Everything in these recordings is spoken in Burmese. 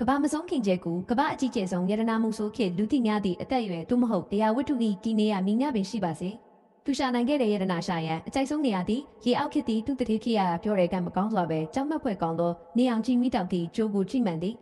ကဘာမဆုံးခင်ကျဲကူကဘာအကြီးကျယ်ဆုံးယရနာမှုဆိုခေလူတိများသည့်အသက်အရွယ်သို့မဟုတ်တရားဝတ္ထုဤဒီနေရမိညပင်ရှိပါစေသူရှာနိုင်ခဲ့တဲ့ယရနာရှာရန်အကြိုက်ဆုံးနေရာသည်ရေအောက်ခေတ်သည်သူတတိခိရပြောတဲ့ကံမကောင်းစွာပဲကြောက်မက်ဖွယ်ကောင်းသောနေအောင်ကြီးမိတောက်သည့်ကြိုးကိုကြည့်မှန်သည်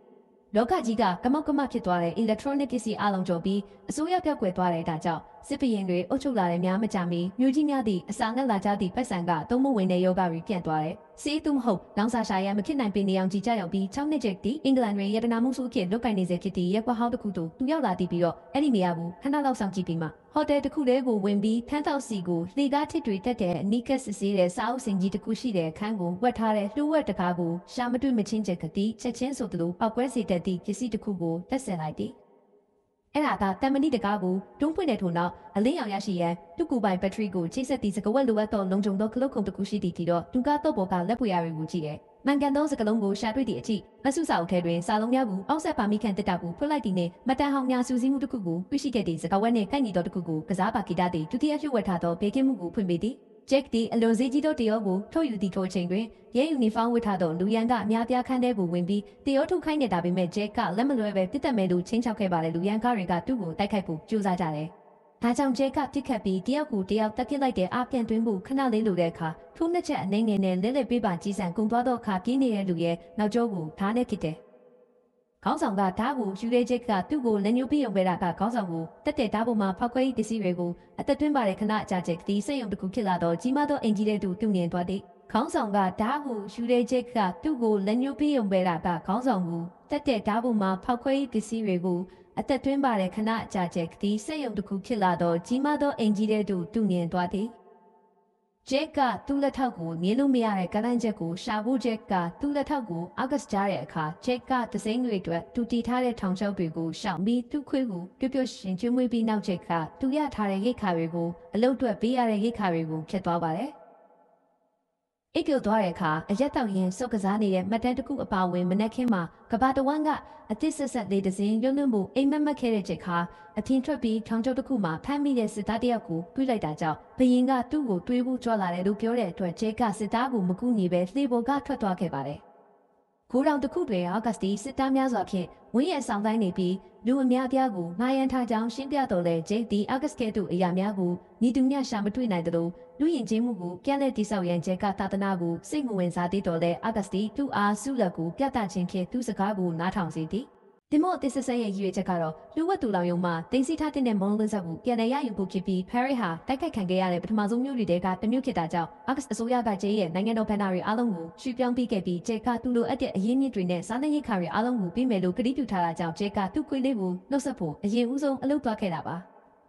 လောကကြီးကကမောက်ကမဖြစ်သွားတဲ့ electronic ပစ္စည်းအလုံးကျော်ပြီးအစိုးရပြောက်ကွယ်သွားတဲ့ဒါကြောင့် စစ်ပရင်တွေအုပ်ချုပ်လာတဲ့များမကြမီမြို့ကြီးများသည့်အစာငတ်လာကြသည့်ပတ်စံကသုံးမဝင်တဲ့ယောဂတွေပြန့်သွားတဲ့စီးသူမဟုတ်လောင်စာရှာရန်မဖြစ်နိုင်ပင်နေအောင်ကြီးကြရောက်ပြီး6နှစ်ကျက်သည့်အင်္ဂလန်တွင်ရတနာမှုစုအဖြစ်လုတ်ကင်နေစေဖြစ်သည့်ရက်ကွက်ဟောင်းတစ်ခုသို့သူရောက်လာတည်ပြီးတော့အဲ့ဒီနေရာကိုခဏလောက်ဆောင်ကြည့်ပြီးမှဟိုတယ်တစ်ခုတည်းကိုဝင်ပြီးထန်းတောက်စီကိုလှေကားထစ်တွေတက်တဲ့အနီးကပ်စစ်ဆေးတဲ့စာအုပ်စင်ကြီးတစ်ခုရှိတဲ့အခန်းကိုဝက်ထားတဲ့လှူဝက်တကားကိုရှာမတွေ့မချင်းချက်ကတိချက်ချင်းဆိုသလိုပောက်ကွဲစေတတ်သည့်ပစ္စည်းတစ်ခုကိုတက်ဆင်လိုက်သည် အဲ့ဒါကတမဏိတကားကိုတွန်းဖွင့်တဲ့ထို့နောက်အလင်းရောင်ရရှိရန်တူကူပိုင်ဘက်ထရီကိုချိတ်ဆက်သည့်စကဝက်လိုအပ်သောလုံခြုံသောကလုတ်ခုံတစ်ခုရှိသည့်ဒီတော့တူကားတော့ဘောကလက်ပွေရတွေကိုကြည့်တယ်။မှန်ကန်သောစကလုံးကိုရှာတွေ့သည့်အထိမဆုစာအုပ်ထဲတွင်စာလုံးများကိုအောက်ဆက်ပါမိခန့်တက်တာကိုဖွင့်လိုက်သည်နှင့်မတန်ဟောင်များစူးစီးမှုတစ်ခုကိုတွေ့ရှိခဲ့သည့်စကဝက်နှင့်ကိုက်ညီသောတစ်ခုကိုကစားပါဂီတသည်ဒုတိယရွှေ့ဝက်ထားသောဘေကင်းမှုကိုဖွင့်ပေးသည်။ Jack သည်အလွန်စေးကြီးသောတရောကိုထုတ်ယူသည့်ထိုအချိန်တွင်ရဲယူနီဖောင်းဝတ်ထားသောလူရန်ကအများပြားခန်းထဲကိုဝင်ပြီးတရောထုတ်ခိုင်းနေတာပေမဲ့ Jack ကလက်မလွဲပဲတစ်သက်မဲ့သူချင်းချောက်ခဲ့ပါလေလူရန်ကားတွေကသူ့ကိုတိုက်ခိုက်ဖို့ကြိုးစားကြတယ်။ဒါကြောင့် Jack ကတစ်ခတ်ပြီးတယောက်ကိုတယောက်တက်ပစ်လိုက်တဲ့အပြန်တွင်းကိုခဏလေးလိုတဲ့အခါထိုးနှစ်ချက်အနေငယ်နဲ့လဲလဲပေးပါကြီးစံကုံသွားသောအခါပြင်းနေတဲ့လူရဲ့နောက်ကျောကိုဓာတ်နဲ့ဖြစ်တယ်။ ခေါင်းဆောင်ကဓာတ်ကိုယူရဲချက်ကသူ့ကိုလက်ညှိုးပြရုံပဲတာကခေါင်းဆောင်ကိုတက်တဲ့ဓာတ်ပေါ်မှာဖောက်ခွဲရေးပစ္စည်းတွေကိုအသက်သွင်းပါတဲ့ခဏအကြာချက်ဒီစိတ်ယုံတစ်ခုဖြစ်လာတော့ကြီးမားသောအင်ဂျီတဲ့သူတူမြင်သွားသည်။ခေါင်းဆောင်ကဓာတ်ကိုယူရဲချက်ကသူ့ကိုလက်ညှိုးပြရုံပဲတာကခေါင်းဆောင်ကိုတက်တဲ့ဓာတ်ပေါ်မှာဖောက်ခွဲရေးပစ္စည်းတွေကိုအသက်သွင်းပါတဲ့ခဏအကြာချက်ဒီစိတ်ယုံတစ်ခုဖြစ်လာတော့ကြီးမားသောအင်ဂျီတဲ့သူတူမြင်သွားသည်။ ဂျက်ကသူ့လက်ထောက်ကိုမြင်လို့မရတဲ့ကလန့်ချက်ကိုရှာဖို့ဂျက်ကသူ့လက်ထောက်ကိုအောက်ကစကြားတဲ့အခါဂျက်ကသစိမ့်တွေအတွက်သူတီထားတဲ့ထောင်ချောက်တွေကိုရှောင်ပြီးသူ့ခွေးကိုပြွတ်ပြွတ်ရှင်ကျွေးမွေးပြီးနောက်ဂျက်ကသူရထားတဲ့ရိတ်ခါတွေကိုအလုတ်အတွက်ပေးရတဲ့ရိတ်ခါတွေကိုဖျက်သွားပါတယ်။ အိတ်ပြုတ်သွားတဲ့အခါအရက်တောက်ရင်စုပ်ကစားနေတဲ့မှတ်တမ်းတစ်ခုအပါအဝင်မနက်ခင်းမှာကဘာတဝမ်းကအသစ်ဆက်ဆက်လေးတစ်စင်းလွတ်လွတ်မှုအိမ်မက်မက်ခဲ့တဲ့ချက်ခါအထင်ထွက်ပြီးထောင်ချောက်တစ်ခုမှာဖမ်းမိတဲ့စစ်သားတစ်ယောက်ကိုတွေးလိုက်တာကြောင့်ဘယင်ကသူ့ကိုတွေးဖို့ကြွလာတယ်လို့ပြောတဲ့အတွက်ဂျဲကစစ်သားကိုမကူညီပဲလှေပေါ်ကထွက်သွားခဲ့ပါတယ်။ ကိုတောင်တစ်ခုတွင်အော့ဂတ်စတီစစ်သားများစွာဖြင့်ဝင်းရဲ့ဆောင်တိုင်းနေပြီးလူအများပြားကိုငှားရမ်းထားကြောင်းရှင်းပြတော်လဲဂျိတ်ဒီအော့ဂတ်ကဲတို့အရာများကိုညီတူမျှရှာမတွေ့နိုင်သလိုလူရင်ချင်းမှုကိုပြန်လည်တိဆောက်ရန်ဂျက်ကသာသနာကိုစိတ်မဝင်စားသေးတော်လဲအော့ဂတ်စတီသူ့အားဆုလက်ကိုပြသခြင်းဖြင့်သူ့စကားကိုနားထောင်စေသည် ဒီမို့တစ်ဆက်ဆက်ရဲ့ရည်ရွယ်ချက်ကတော့လူဝတ်တူလောင်ယုံမှာတင်စီထားတဲ့မွန်လင်းဆက်ကိုပြန်လည်ရယူဖို့ဖြစ်ပြီး Perry ဟာတိုက်ခိုက်ခံခဲ့ရတဲ့ပထမဆုံးမျိုးတွေကတမျိုးဖြစ်တာကြောင့် August အစိုးရကဂျေးရဲ့နိုင်ငံတော်ဘဏ္ဍာတွေအားလုံးကိုရွှေ့ပြောင်းပေးခဲ့ပြီးဂျက်ကသူ့လိုအပ်တဲ့အရင်းမြစ်တွေနဲ့စားနပ်ရိက္ခာတွေအားလုံးကိုပေးမယ်လို့ကတိပြုထားတာကြောင့်ဂျက်ကသူ့ခွေးလေးကိုနှုတ်ဆက်ဖို့အရင်ဦးဆုံးအလုပ်သွားခဲ့တာပါ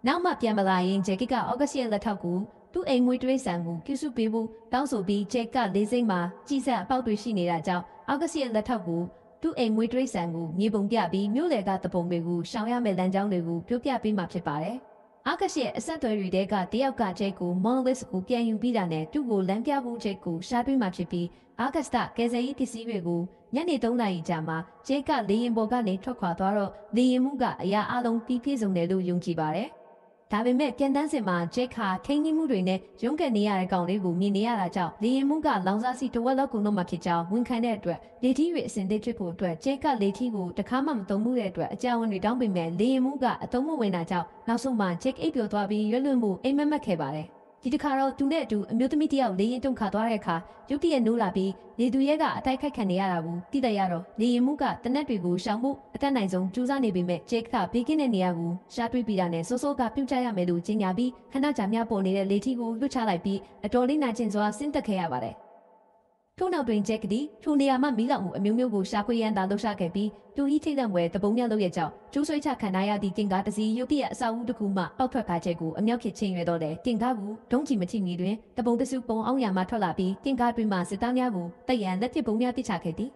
နောက်မှပြန်မလာရင်ဂျက်ကက August ရဲ့လက်ထောက်ကိုသူ့အိမ်မွေးတွေးဆန်ကိုပြုစုပေးဖို့တောင်းဆိုပြီးဂျက်ကလေးစိမ့်မှာကြီးစက်အပေါက်တွေရှိနေတာကြောင့် August ရဲ့လက်ထောက်ကို သူ့အိမ်မွေးတွေးဆန်ကိုမြေပုံပြပြီးမြို့လေကတပုံတွေကိုရှောင်ရမယ့်လမ်းကြောင်းတွေကိုပြောပြပေးမှာဖြစ်ပါတယ်။အာကရှရဲ့အဆက်အသွယ်တွေတဲကတယောက်ကဂျက်ကိုမွန်လစ်ကိုပြန်ယူပြီးတာနဲ့သူ့ကိုလမ်းပြဖို့ဂျက်ကိုရှားတွေ့မှာဖြစ်ပြီးအာဂတ်စတကယ်ဆယ်ရေးပစ္စည်းတွေကိုညနေ3နာရီကြာမှာဂျက်ကလေရင်ပေါ်ကနေထွက်ခွာသွားတော့လေရင်မှုကအရာအလုံးပြီးပြည့်စုံတယ်လို့ယုံကြည်ပါတယ်။ ဒါပေမဲ့ပြန်တန်းစင်မှာဂျက်ခါထိန်းသိမ်းမှုတွေနဲ့ရုန်းကန်နေရတဲ့ကောင်လေးကိုမြင်နေရတာကြောင့်လေရင်မှုကလောင်စာစီတဝက်လောက်ကုန်တော့မှဖြစ်ကြောင်းဝန်ခံတဲ့အတွက်လေထီးတွေအစင်သိဖြစ်ဖို့အတွက်ဂျက်ကလေထီးကိုတခါမှမသုံးမှုတဲ့အတွက်အကြဝန်တွေတောင်းပေမဲ့လေရင်မှုကအသုံးမဝင်တာကြောင့်နောက်ဆုံးမှဂျက်အိပ်ပျော်သွားပြီးရွလွတ်မှုအိမ်မက်မက်ခဲ့ပါတယ် ဒီတစ်ခါတော့သူနဲ့အတူအမျိုးသမီးတယောက်လေရင်တုံခါသွားတဲ့အခါရုတ်တရက်နိုးလာပြီးလေသူရဲကအတိုက်ခိုက်ခံနေရတာကိုသိလိုက်ရတော့လေရင်မှုကတနက်တွေကိုရှောင်ဖို့အတက်နိုင်ဆုံးကြိုးစားနေပေမဲ့ဂျက်ကဘေးကင်းတဲ့နေရာကိုရှားတွေးပြီးတာနဲ့စိုးစိုးကပြုတ်ချရမယ်လို့ကြေညာပြီးခဏကြာမြပေါ်နေတဲ့လေထီကိုလွတ်ချလိုက်ပြီးအတော်လေးနာကျင်စွာဆင်းသက်ခဲ့ရပါတယ် ထို့နောက်တွင်ဂျက်ကဒီထိုနေရာမှမိလောင်မှုအမျိုးမျိုးကိုရှာဖွေရန်သာလှုပ်ရှားခဲ့ပြီးတူဤထိတ်လန့်ဝဲတပုံများလုပ်ရကြောင်းကျိုးဆွဲချခံရသည့်တင်ကားတစ်စီးရုတ်တရက်အဆောက်အဦတစ်ခုမှပောက်ထွက်ကားချက်ကိုအမြောက်ဖြစ်ချင်းရွယ်တော့တယ်တင်ကားကိုဒုံးချီမချိမီတွင်တပုံတစုပုံအောင်ရမှထွက်လာပြီးတင်ကားတွင်မှစစ်သားများကိုတရန်လက်ပစ်ပုံများပစ်ချခဲ့သည်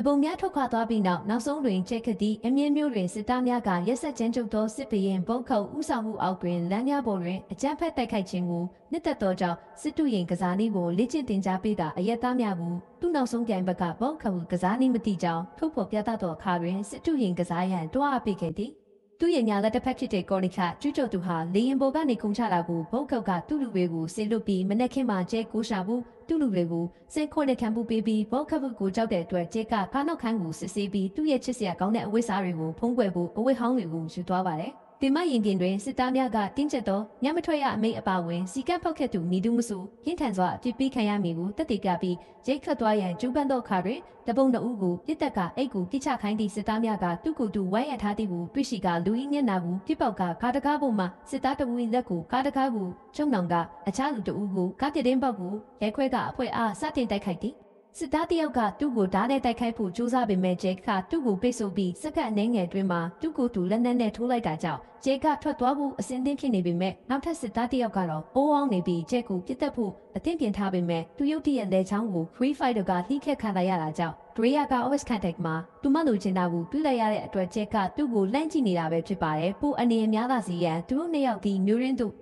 တပုံများထုတ်ခွာသွားပြီးနောက်နောက်ဆုံးတွင်ချက်ကတိအမြင့်မျိုးတွင်စစ်သားများကရက်ဆက်ကျန်းကျုပ်သောစစ်ပရင်ဘုတ်ခုတ်ဥဆောင်မှုအောက်တွင်လမ်းများပေါ်တွင်အကြမ်းဖက်တိုက်ခိုက်ခြင်းကိုနှစ်သက်သောကြောင့်စစ်တူရင်ကစားနည်းကိုလေ့ကျင့်သင်ကြားပေးတာအရက်သားများကိုသူ့နောက်ဆုံးပြိုင်ဘက်ကဘုတ်ခုတ်ကစားနည်းမတိကြောင်းထုတ်ဖော်ပြသသောအခါတွင်စစ်တူရင်ကစားရန်တွားအပ်ပေးခဲ့သည် သူ့ရဲ့ညာလက်တစ်ဖက်ဖြစ်တဲ့ကော်နီခကျူးကျော်သူဟာလေရင်ပေါ်ကနေခုန်ချတာကိုဘုတ်ကောက်ကသူ့လူတွေကိုဆေလွတ်ပြီးမနေ့ခင်မှကျဲကိုရှာဘူးသူ့လူတွေကိုစိတ်ခွနဲ့ခံပူပေးပြီးဘုတ်ခတ်ဖို့ကိုကြောက်တဲ့အတွက်ကျဲကကားနောက်ခန်းကိုစစ်ဆေးပြီးသူ့ရဲ့ချစ်စရာကောင်းတဲ့အဝိစားတွေကိုဖုံးကွယ်ဖို့အဝိဟောင်းတွေကိုယူသွားပါတယ် တင်မရင်ပြင်တွင်စစ်သားများကတင်းကျပ်သောညမထွက်ရအမိတ်အပါဝင်စီကပ်ဖောက်ခက်သူနေသူမဆိုဟင်းထန်စွာအပြစ်ပေးခံရမည်ကိုတက်တေကပြီးရိတ်ခတ်သွားရန်ကျူးပန်းသောအခါတွင်တပုံနှုပ်ကိုပြစ်တက်ကအိတ်ကိုပြစ်ချခိုင်းသည့်စစ်သားများကသူ့ကိုယ်သူဝိုင်းရထားသည်ကိုတွေ့ရှိကလူရင်းမျက်နှာကိုပြစ်ပေါက်ကကားတကားပေါ်မှစစ်သားတဝင်းလက်ကိုကားတကားကိုကျုံနောင်ကအခြားလူတဦးကိုကားပြတင်းပေါက်ကိုရိုက်ခွဲကအဖွဲအားစတင်တိုက်ခိုက်သည် စစ်သားတယောက်ကသူ့ကိုဓာတ်နဲ့တိုက်ခိုက်ဖို့ကြိုးစားပေမဲ့ဂျက်ကသူ့ကိုပိတ်ဆို့ပြီးစက္ကန့်အနည်းငယ်အတွင်းမှာသူ့ကိုယ်သူလက်နက်နဲ့ထိုးလိုက်တာကြောင့်ဂျက်ကထွက်သွားဖို့အစင်းသင်းဖြစ်နေပေမဲ့နောက်ထပ်စစ်သားတယောက်ကတော့အိုးအောင်နေပြီးဂျက်ကိုပြစ်တက်ဖို့အသင့်ပြင်ထားပေမဲ့သူရုတ်တရက်လက်ချောင်းကို Free Fighter ကလှိခက်ခံလိုက်ရတာကြောင့်ဒရီယာက OS contact မှာသူမလိုချင်တာကိုတွေးလိုက်ရတဲ့အတွက်ဂျက်ကသူ့ကိုလှမ်းကြည့်နေတာပဲဖြစ်ပါတယ်ပိုအနေအများသာစီရန်သူတို့နှစ်ယောက်ဒီမျိုးရင်းတို့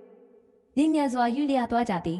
လင်းမြန်စွာယူလျာသွားကြသည်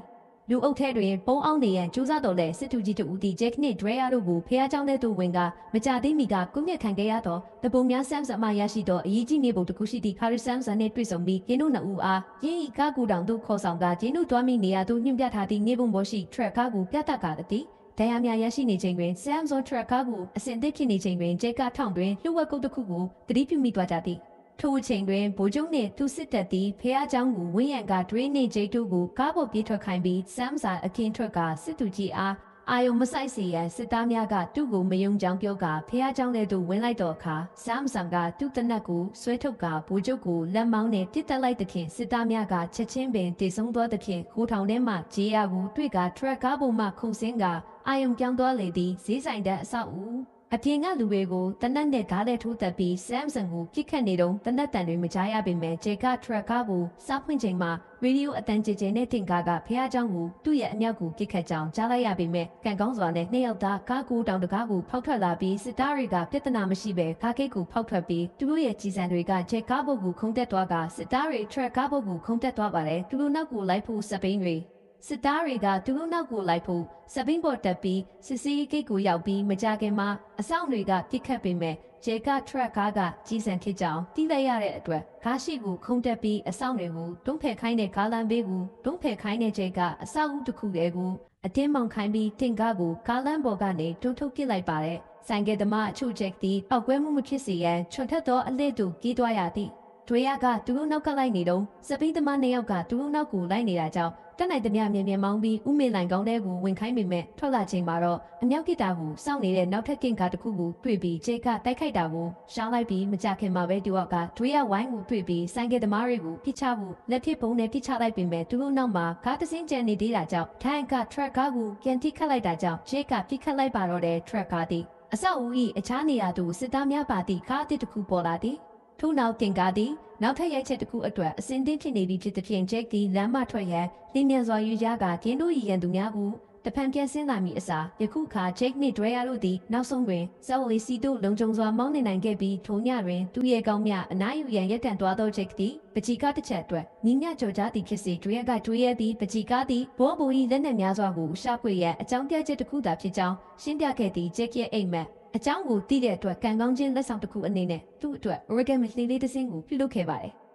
လူအုပ်ထဲတွင်ပုံအောင်နေရန်ကြိုးစားတော်လဲစစ်တူကြီးတို့ဦးတီဂျက်နှင့်ဒရယာတို့ကိုဖះเจ้าတဲ့သူဝင်ကမကြသေးမီကကုမြက်ခံခဲ့ရသောတပုံများဆမ်ဆမ်မှရရှိသောအရေးကြီးနေပုံတစ်ခုရှိသည့်ခါရီဆမ်ဆန်နှင့်တွေ့ဆုံပြီးရင်းတို့နှစ်ဦးအားရင်းဤကားကူတောင်တို့ခေါ်ဆောင်ကရင်းတို့တွားမိနေရသို့ညွှန်ပြထားသည့်နေပုံပေါ်ရှိထရက်ကားကိုပြသကားသည်တရားများရရှိနေချိန်တွင် Samsung Truck ကားကိုအစင်သစ်ဖြစ်နေချိန်တွင်ဂျက်ကထောင်တွင်လှုပ်ဝက်ကုတ်တစ်ခုကိုတတိပြုမိသွားကြသည် ထိုအချိန်တွင်ဗိုလ်ချုပ်နှင့်သူစစ်တပ်သည်ဖះเจ้าကိုဝင်းရံကဒရင်းနှင့်ဂျိတ်တို့ကိုကားပေါ်ပြေးထွက်ခိုင်းပြီးဆမ်ဆာအခင်းထွက်ကစစ်သူကြီးအားအာယုံမဆိုင်စေရန်စစ်သားများကသူ့ကိုမယုံကြောင်ပြောကဖះเจ้าတဲ့သူဝင်လိုက်တော့အခါဆမ်ဆန်ကသူ့တနက်ကိုဆွဲထုတ်ကဗိုလ်ချုပ်ကိုလက်မောင်းနဲ့တစ်တက်လိုက်သဖြင့်စစ်သားများကချက်ချင်းပင်တည်ဆုံသွားသဖြင့်ခိုးထောင်ထဲမှဂျေယာကိုတွေ့ကထရက်ကားပေါ်မှခုန်ဆင်းကအာယုံပြောင်းသွားလေသည်ဈေးဆိုင်တဲ့အဆောက်အဦ အပြင်ကလူတွေကိုတနက်နဲ့ဓာတ်နဲ့ထိုးတက်ပြီး Samsung ကိုပြစ်ခတ်နေတော့တနက်တန်တွေမကြားရပေမဲ့ JK Truck ကားကိုစားဖွင့်ချိန်မှာရေဒီယိုအတန်ကြည်ကြည်နဲ့တင်ကားကဖះเจ้าကိုသူ့ရဲ့အမြောက်ကိုပြစ်ခတ်ကြောင်းကြားလိုက်ရပေမဲ့ကံကောင်းစွာနဲ့နှစ်ယောက်သားကားကိုတောင်တကားကိုဖောက်ထွက်လာပြီးစစ်သားတွေကပြဿနာမရှိဘဲကားကိတ်ကိုဖောက်ထွက်ပြီးသူတို့ရဲ့ကြီးစံတွေက JK ဘုတ်ကိုခုံတက်သွားကစစ်သားတွေ Truck ကားဘုတ်ကိုခုံတက်သွားပါတယ်သူတို့နောက်ကိုလိုက်ဖို့စပိန်တွေ စစ်သားတွေကသူတို့နောက်ကိုလိုက်ဖို့စပင်းပေါ်တက်ပြီးစစ်စီးဂိတ်ကိုရောက်ပြီးမကြခင်မှာအဆောင်တွေကပြစ်ခတ်ပေမဲ့ဂျေကထရက်ကားကကြီးစံဖြစ်ကြောင်းသိလိုက်ရတဲ့အတွက်ကားရှိကိုခုန်တက်ပြီးအဆောင်တွေကိုတွန်းဖယ်ခိုင်းတဲ့ကားလမ်းဘေးကိုတွန်းဖယ်ခိုင်းတဲ့ဂျေကအဆောက်အဦတစ်ခုတည်းကိုအတင်းမောင်ခိုင်းပြီးတင်ကားကိုကားလမ်းပေါ်ကနေတွန်းထုတ်ပစ်လိုက်ပါတယ်ဆိုင်ကယ်သမားအချို့ချက်သည်ပောက်ကွဲမှုမဖြစ်စေရန်ချွန်ထက်သောအလစ်တို့ကြီးသွားရသည်တွေရကသူတို့နောက်ကလိုက်နေတော့စပိန်သမားနှစ်ယောက်ကသူတို့နောက်ကိုလိုက်နေတာကြောင့် တက်နိုင်သမျှမြင်မြန်မောင်းပြီးဥမေလိုင်ကောင်းတဲ့ကိုဝင်ခိုင်းပေမဲ့ထွက်လာချိန်မှာတော့အမြောက်ကစ်တာကိုစောင့်နေတဲ့နောက်ထပ်ကင်ကာတစ်ခုကိုတွေ့ပြီးဂျေကတိုက်ခိုက်တာကိုရှောင်းလိုက်ပြီးမကြခင်မှာပဲတူကဒွေရဝိုင်းကိုတွေ့ပြီးဆိုင်ကယ်သမားတွေကိုပြစ်ချဖို့လက်ဖြစ်ပုံနဲ့ပြစ်ချလိုက်ပေမဲ့သူတို့နောက်မှာကားတစ်စင်းကျန်နေသေးတာကြောင့်ထိုင်ကထရက်ကားကိုကန်တိခတ်လိုက်တာကြောင့်ဂျေကပြစ်ခတ်လိုက်ပါတော့တဲ့ထရက်ကားသည်အဆောက်အဦ၏အခြားနေရာသို့စစ်သားများပါသည့်ကားအသစ်တစ်ခုပေါ်လာသည် ထို့နောက်တင်ကားသည်နောက်ထပ်ရိုက်ချက်တစ်ခုအတွက်အစင်တင်းဖြစ်နေပြီဖြစ်သဖြင့်ဂျက်သည်လမ်းမထွက်ရန်လင်းမြန်စွာယူရကကင်းတို့ရည်ရန်သူများကိုတဖန်ပြန်ဆင်းလာမည်အစားယခုအခါဂျက်နှင့်ဒရယာတို့သည်နောက်ဆုံးတွင်ဇက်ဝလီစီတို့လုံခြုံစွာမောင်းနေနိုင်ခဲ့ပြီးထိုညတွင်သူရဲ့ကောင်းမြအနားယူရန်ရက်တန်သွားသောဂျက်သည်ပကြီးကားတစ်ချက်အတွက်ညီညကြော်ကြားသည်ဖြစ်စေဒရယာကဒရယာသည်ပကြီးကားသည်ဘောဘူ၏လက်နက်များစွာကိုရှာဖွေရန်အကြောင်းပြချက်တစ်ခုသာဖြစ်ကြောင်းရှင်းပြခဲ့သည့်ဂျက်ရဲ့အိမ်မက် အကြောင်းကိုသိတဲ့အတွက်ကံကောင်းခြင်းလက်ဆောင်တစ်ခုအနေနဲ့သူ့အတွက် Oregon မလှီလေးတစ်စင်းကိုပြုလုပ်ခဲ့ပါတယ်။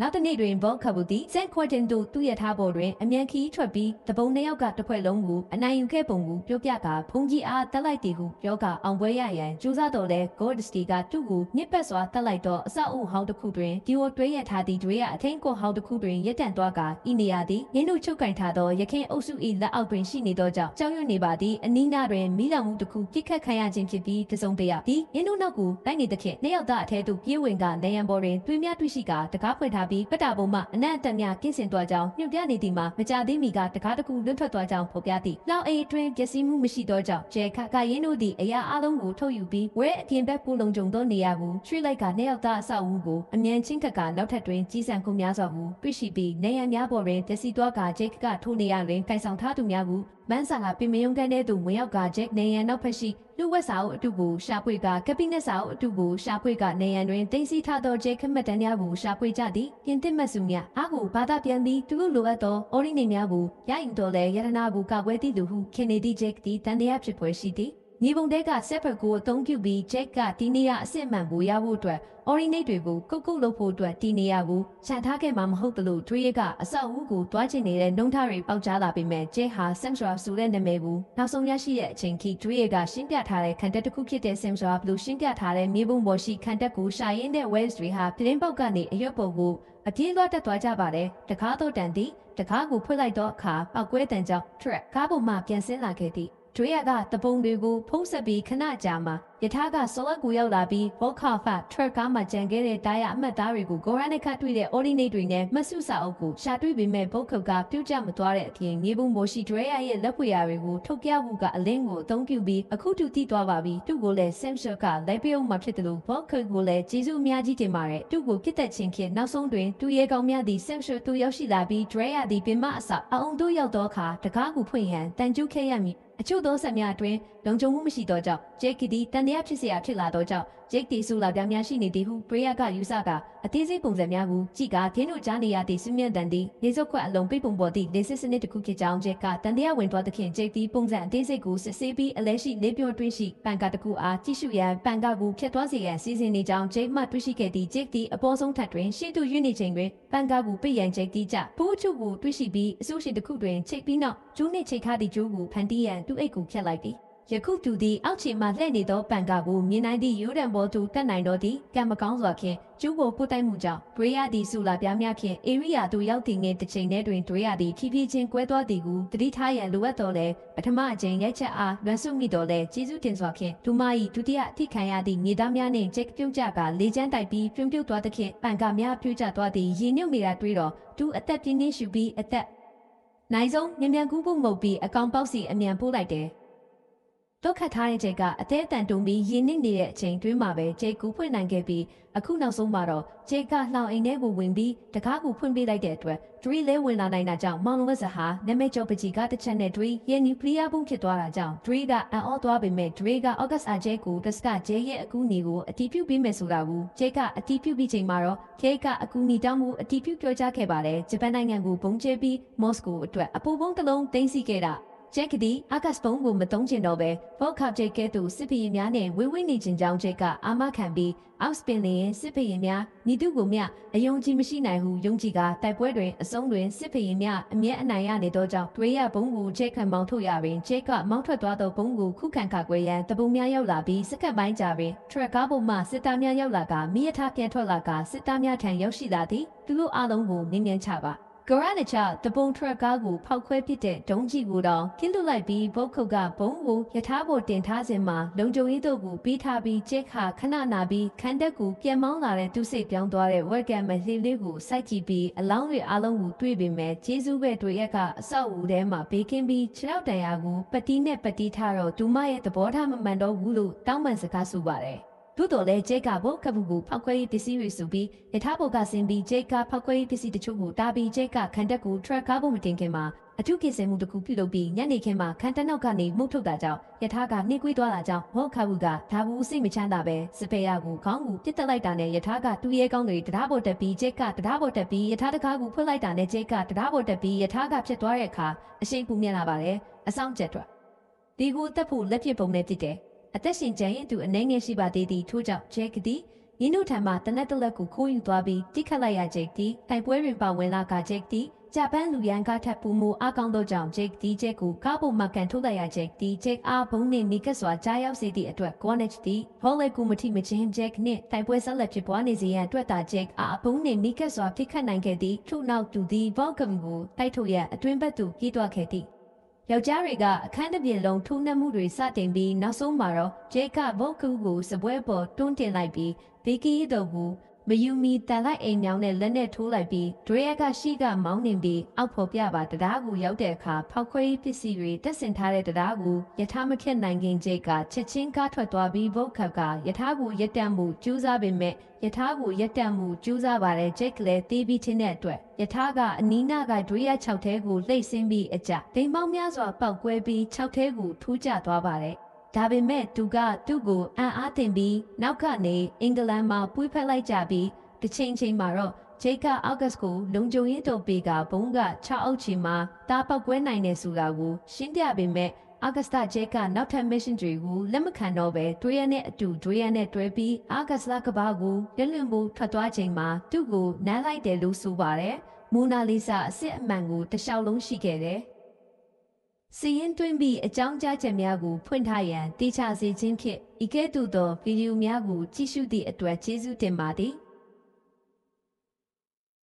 နောက်တစ်နေ့တွင်ဘော့ခဘူတီစန်ခွတ်တင်တို့သူ့ရထားပေါ်တွင်အမြန်ခီးထွက်ပြီးတပုံနှစ်ယောက်ကတစ်ဖွဲ့လုံးကိုအနိုင်ယူခဲ့ပုံကိုပြောပြကဖုန်ကြီးအားတက်လိုက်တီဟုပြောကအောင်ပွဲရရန်ကြိုးစားတော်လဲ Goldstein ကသူ့ကိုညစ်ပတ်စွာတက်လိုက်တော့အဆောက်အဦဟောင်းတစ်ခုတွင်ဒီဝတွဲရထားသည့်တွေရအထင်းကိုဟောင်းတစ်ခုတွင်ရက်တန့်သွားကဤနေရာသည်ရင်းတို့ချုပ်ကင်ထားသောရခင်အုပ်စု၏လက်အောက်တွင်ရှိနေသောကြောင့်ကြောက်ရွံ့နေပါသည်အနီးနားတွင်မိလောင်မှုတစ်ခုပြစ်ခတ်ခံရခြင်းဖြစ်ပြီးတစုံတရာသည်ရင်းတို့နောက်ကိုလိုက်နေသဖြင့်နှစ်ယောက်သားအထဲသို့ပြေးဝင်ကနေရန်ပေါ်တွင်တွေးများတွေ့ရှိကတကားဖွင့်ထားပြီးပတ်တာပုံမှအနက်အတက်များကင်းစင်သွားကြောင်းညွှန်ပြနေသည်မှာမကြသေးမီကတကားတစ်ခုလွတ်ထွက်သွားကြောင်းဖော်ပြသည်။လောက်အိအတွင်းပျက်စီးမှုမရှိသောကြောင့်ဂျဲခကရင်တို့သည်အရာအလုံးကိုထုတ်ယူပြီးဝဲအပြင်ဘက်ပူလုံခြုံသောနေရာကိုရွှေ့လိုက်ကနေရောက်သားအဆောက်အဦကိုအမြန်ချင်းခက်ကနောက်ထပ်တွင်ကြီးစံခုများစွာကိုတွေ့ရှိပြီးနေရန်များပေါ်တွင်ပျက်စီးသွားကဂျဲခကထိုးနေရတွင်ကန်ဆောင်ထားသူများကိုမန်းဆာကပင်မယုံကန်းတဲ့သူဝင်ရောက်ကဂျက်နေရန်နောက်ဖက်ရှိလူဝက်စာအုပ်အတုကိုရှာဖွေကကပိနက်စာအုပ်အတုကိုရှာဖွေကနေရန်တွင်တင်စီထားသောဂျက်ခမတ်တန်းများကိုရှာဖွေကြသည်ပြင်သစ်မတ်စုများအားကိုဘာသာပြန်ပြီးသူတို့လိုအပ်သောအော်ရီနေများကိုရယူတော်လဲရတနာကိုကာကွယ်သည့်လူဟုခင်နေသည့်ဂျက်သည်တန်တရားဖြစ်ပွဲရှိသည် မြေပုံတဲက separate ကိုအသုံးပြုပြီး Jack ကဒီနေရာအစစ်အမှန်ကိုရဖို့အတွက် ordinate တွေကိုကုတ်ကုတ်လုပ်ဖို့အတွက်ဒီနေရာကိုခြံထားခဲ့မှာမဟုတ်သလို Drake ကအဆောက်အဦကိုတွားချင်နေတဲ့နှုံထားတွေပေါက်ကြားလာပေမဲ့ Jack ဟာ Samsra ဆိုတဲ့နာမည်ကိုနောက်ဆုံးရရှိတဲ့အချိန်ထိ Drake ကရှင်းပြထားတဲ့ခံတက်တစ်ခုဖြစ်တဲ့ Samsra ဘလို့ရှင်းပြထားတဲ့မြေပုံပေါ်ရှိခံတက်ကိုရှာရင်းတဲ့ Wales တွေဟာပြင်းပေါက်ကနေအရွက်ပေါ်ကိုအပြေးလွှတ်တက်သွားကြပါတယ်တကားတော့တန်သည်တကားကိုဖွင့်လိုက်တော့အခါပောက်ကွဲတန်ကြောင့် track ကားပေါ်မှပြန်ဆင်းလာခဲ့သည် ဒွေရကတပုံတွေကိုဖုံးဆက်ပြီးခဏကြာမှယထာကဆောလတ်ကိုရောက်လာပြီးဘော့ခါဖတ်ထရက်ကားမှာကြံခဲ့တဲ့တားရအမှတ်သားတွေကိုဂိုရန်နဲ့ခတ်တွေ့တဲ့ ordinate တွေနဲ့မဆုစာအုပ်ကိုရှာတွေ့ပေမဲ့ဘုတ်ခုတ်ကပြုတ်ကျမသွားတဲ့အပြင်မြေပုံပေါ်ရှိဒွေရရဲ့လက်ဖွေရာတွေကိုထုတ်ပြမှုကအလင်းကိုအသုံးပြုပြီးအခုတူတိသွားပါပြီသူ့ကိုလည်း Samsung ကလိုက်ပြုံးမှာဖြစ်တယ်လို့ဘော့ခုတ်ကိုလည်းကျေးဇူးအများကြီးတင်ပါတယ်သူ့ကိုပြစ်တက်ခြင်းခင်နောက်ဆုံးတွင်သူရဲကောင်းများသည့် Samsung သူရောက်ရှိလာပြီးဒွေရသည်ပင်မအစအအောင်တို့ရောက်သောအခါတကားကိုဖွင့်ရန်တန်ကျုပ်ခဲ့ရမည် အချို့သောဆက်များအတွင်းလုံခြုံမှုမရှိသောကြောင့်ဂျက်ကီဒီတန်တရားဖြစ်เสียဖြစ်လာသောကြောင့် ဂျက်တီဆူလာပြများရှိနေသည်ဟုပရိယကယူဆကအသေးစိတ်ပုံစံများကိုကြည့်ကခင်းတို့ကြားနေရသည့်စမြင့်တန်သည်လေစုပ်ခွက်အလုံးပိတ်ပုံပေါ်သည့်လေစစ်စနစ်တစ်ခုဖြစ်ကြောင်းဂျက်ကတန်တရားဝင်သွားသဖြင့်ဂျက်တီပုံစံအသေးစိတ်ကိုစစ်ဆေးပြီးအလဲရှိလေးပြောတွင်းရှိပန်ကာတစ်ခုအားကြည့်ရှုရန်ပန်ကာကိုဖျက်သွားစေရန်စီစဉ်နေကြောင်းဂျက်မှတွေ့ရှိခဲ့သည့်ဂျက်တီအပေါ်ဆုံးထပ်တွင်ရှေ့သို့ရွေ့နေချိန်တွင်ပန်ကာကိုပိတ်ရန်ဂျက်တီကြပူးချုပ်ကိုတွေ့ရှိပြီးအဆိုးရှိတစ်ခုတွင်ချိတ်ပြီးနောက်ကျိုးနှင့်ချိတ်ထားသည့်ကျိုးကိုဖန်တီးရန်သူ့အိတ်ကိုဖျက်လိုက်သည် ယခုတူသည်အောက်ခြေမှလှည့်နေသောပန်ကာကိုမြင်နိုင်သည့်ရိုးတံပေါ်သူတက်နိုင်တော့သည်ကံမကောင်းစွာဖြင့်ကျူးကိုပုတ်တိုက်မှုကြောင့်ဒွေရသည်ဆူလာပြားများဖြင့်အေရီယာသို့ရောက်တည်ငယ်တစ်ချိန်တည်းတွင်ဒွေရသည်ဖြည်းဖြည်းချင်းကွဲသွားသည်ကိုတတိထားရန်လိုအပ်တော်လဲပထမအကြိမ်ရိုက်ချက်အားလွန်ဆုမိတော်လဲကျေးဇူးတင်စွာဖြင့်ဒူမ၏ဒုတိယအထိခံရသည့်မြေသားများနှင့်ဂျက်ပြုတ်ကြကလေချမ်းတိုက်ပြီးပြင်းပြုတ်သွားသဖြင့်ပန်ကာများပြုတ်ကျသွားသည်ရင်းနှုတ်နေတာတွေးတော့သူအသက်ပြင်းပြင်းရှူပြီးအသက်နိုင်ဆုံးမြန်မြန်ကူးဖို့ငုတ်ပြီးအကောင်ပေါက်စီအမြန်ပို့လိုက်တယ် တော့ခတ်ထားတဲ့ဂျက်ကအသေးအတန်တုံပြီးရင်းနှိမ့်နေတဲ့အချိန်တွင်းမှာပဲဂျက်ကူဖွင့်နိုင်ခဲ့ပြီးအခုနောက်ဆုံးမှာတော့ဂျက်ကလှောင်အိမ်ထဲကိုဝင်ပြီးတကားကိုဖွင့်ပေးလိုက်တဲ့အတွက်ဒရီလဲဝင်လာနိုင်တာကြောင့်မောင်ဝက်ဇဟာနမဲကျော်ပကြီးကတစ်ချက်နဲ့ဒရီရဲ့နျူကလ িয়ার ဘုံဖြစ်သွားတာကြောင့်ဒရီကအန်အော့သွားပေမဲ့ဒရီကအော့ဂတ်အာဂျက်ကိုဒစကဂျဲရဲ့အကူအညီကိုအတီးပြုတ်ပေးမယ်ဆိုတာကိုဂျက်ကအတီးပြုတ်ပြီးချိန်မှာတော့ဂျက်ကအကူအညီတောင်းမှုအတီးပြုတ်ပြောကြားခဲ့ပါတယ်ဂျပန်နိုင်ငံကိုဘုံကျဲပြီးမော့စကိုအတွက်အပူပုံးတစ်လုံးသိမ်းဆီးခဲ့တာ ဂျက်ကဒီအာကတ်ပုံးကိုမတုံးကျင်တော့ပဲဘော့ခပ်ဂျက်ကဲသူစစ်ဖီရင်များနဲ့ဝေးဝေးနေခြင်းကြောင့်ဂျက်ကအာမခံပြီးအောက်စပင်လင်စစ်ဖီရင်များညီတုကိုမြအယုံကြည်မရှိနိုင်ဟုယုံကြည်ကတိုက်ပွဲတွင်အဆုံးတွင်စစ်ဖီရင်များအမျက်အနိုင်ရနေသောကြောင့်တွေးရဘုံကိုဂျက်ခံမောင်းထုတ်ရပင်ဂျက်ကမောင်းထွက်သွားသောဘုံကိုခုခံခါကွယ်ရန်တပုံများရောက်လာပြီးစက္ကန့်ပိုင်းကြာပင်ထရက်ကားပေါ်မှစစ်သားများရောက်လာကမိရထားပြန်ထွက်လာကစစ်သားများထံရောက်ရှိလာသည်သူတို့အားလုံးကိုနင်းမြန်းချပါ ဂရနချတပုံထရက်ကားကိုဖောက်ခွဲပစ်တဲ့ဒုံးကြီးကိုတော့ကင်းလွတ်လိုက်ပြီးဘုတ်ခုတ်ကဘုံကိုယထာပေါ်တင်ထားစဉ်မှာလုံခြုံရေးတို့ကိုပြီးထားပြီးကျက်ခါခဏနာပြီးခန်းတက်ကိုပြန်မောင်းလာတဲ့သူစိတ်ပြောင်းသွားတဲ့ဝက်ကမ်မလှေလေးကိုစိုက်ကြည့်ပြီးအလောင်းတွေအလုံးကိုတွေ့ပေမဲ့ကျေးဇူးပဲတွေရက်ကအဆောက်အဦထဲမှာဘေးကင်းပြီးခြေထောက်တန်ရာကိုပတိနဲ့ပတိထားတော့ဒူမရဲ့သဘောထားမမှန်တော့ဘူးလို့တောင်းပန်စကားဆိုပါတယ် သို့တော်လည်းဂျက်ကဘော့ကပူကိုဖောက်ခွဲရေးပစ္စည်းတွေဆိုပြီးယထာဘော်ကဆင်းပြီးဂျက်ကဖောက်ခွဲရေးပစ္စည်းတချို့ကိုတားပြီးဂျက်ကခံတက်ကိုထရက်ကားပေါ်မတင်ခင်မှာအထုကိစင်မှုတစ်ခုပြုလုပ်ပြီးညနေခင်းမှာခံတက်နောက်ကနေမှုတ်ထုတ်တာကြောင့်ယထာကနှိကွေးသွားတာကြောင့်ဘော့ခဘူးကဒါဘူးစိတ်မချမ်းသာပဲစပယ်ယာကိုခေါင်းကိုပြစ်တက်လိုက်တာနဲ့ယထာကတူရဲကောင်းတွေတရားပေါ်တက်ပြီးဂျက်ကတရားပေါ်တက်ပြီးယထာတကားကိုဖွင့်လိုက်တာနဲ့ဂျက်ကတရားပေါ်တက်ပြီးယထာကဖြစ်သွားတဲ့အခါအရှိန်ပူမြင်လာပါတယ်အဆောင်ကျက်တော့ဒီကိုတက်ဖို့လက်ဖြစ်ပုံနဲ့တည်တယ် အသက်ရှင်ကျန်ရင်သူအနေငယ်ရှိပါသေးသည်ထို့ကြောင့်ဂျက်ကသည်ရင်းတို့ထံမှတနက်တလက်ကိုခိုးယူသွားပြီးတိခတ်လိုက်ရဂျက်သည်တိုက်ပွဲတွင်ပါဝင်လာကဂျက်သည်ဂျပန်လူရန်ကားထပ်ပူမှုအကောင်းသောကြောင့်ဂျက်ဒီဂျက်ကိုကားပေါ်မှကန်ထုတ်လိုက်ရဂျက်ဒီဂျက်အားဘုံနှင့်နီကတ်စွာကြားရောက်စေသည့်အတွက်ကွန်နက်သည်ဟောလက်ကူမထိမချင်းဂျက်နှင့်တိုက်ပွဲဆက်လက်ဖြစ်ပွားနေစေရန်အတွက်သာဂျက်အားဘုံနှင့်နီကတ်စွာဖိခတ်နိုင်ခဲ့သည့်ထို့နောက်သူသည်ဘော့ကမ်ကိုတိုက်ထုတ်ရန်အတွင်းဘက်သို့ပြေးသွားခဲ့သည် ယောက်ျားတွေကအခန်းတစ်ပြင်လုံးထိုးနှက်မှုတွေစတင်ပြီးနောက်ဆုံးမှာတော့ဂျေကဘုတ်ကူကိုစပွဲပေါ်တွန်းတင်လိုက်ပြီးဘီကီတို့ကို မယူမီတန်လိုက်အိမ်မြောင်းနဲ့လက်နဲ့ထိုးလိုက်ပြီးဒရက်ကရှိကမောင်းနေပြီးအောက်ဖို့ပြပါတရားကိုရောက်တဲ့အခါဖောက်ခွဲပစ္စည်းတွေတက်ဆင်ထားတဲ့တရားကိုယထာမခက်နိုင်ခင်ဂျေကချက်ချင်းကားထွက်သွားပြီးဘုတ်ခတ်ကယထာကိုရက်တံမှုကျူးစားပေမဲ့ယထာကိုရက်တံမှုကျူးစားပါတယ်ဂျက်ကလည်းတီးပြီးချင်းတဲ့အတွက်ယထာကအနီးနားကဒွေရ6ထဲကိုလှိတ်ဆင်းပြီးအကြဒိမ်ပေါင်းများစွာပောက်ကွဲပြီး6ထဲကိုထူးကျသွားပါတယ် ဒါပေမဲ့သူကသူ့ကိုအံ့အားသင့်ပြီးနောက်ကနေအင်္ဂလန်မှာပွေးဖက်လိုက်ကြပြီးတစ်ချိန်ချိန်မှာတော့ဂျေကအော့ဂတ်ကိုလုံခြုံရေးတုပ်ပေးကဘုံက6အောက်ချီမှာတားပောက်ကွဲနိုင်တယ်ဆိုတာကိုရှင်းပြပေမဲ့အာဂတ်စတာဂျဲကနောက်ထပ် mission တွေကိုလက်မခံတော့ပဲဒွေရန်နဲ့အတူဒွေရန်နဲ့တွဲပြီးအာဂတ်စတာကဘာကိုလက်လွန်ဖို့ထွက်သွားချိန်မှာသူ့ကိုနမ်းလိုက်တယ်လို့ဆိုပါတယ်မူနာလီဆာအစ်စ်အမှန်ကိုတစ်လျှောက်လုံးရှိခဲ့တယ် စီရင်တွင်းပြီးအကြောင်းကြားချက်များကိုဖွင့်ထားရန်တေချာစေခြင်းဖြင့်ဤကဲ့သို့သောဗီဒီယိုများကိုကြည့်ရှုသည့်အတွက်ကျေးဇူးတင်ပါသည်။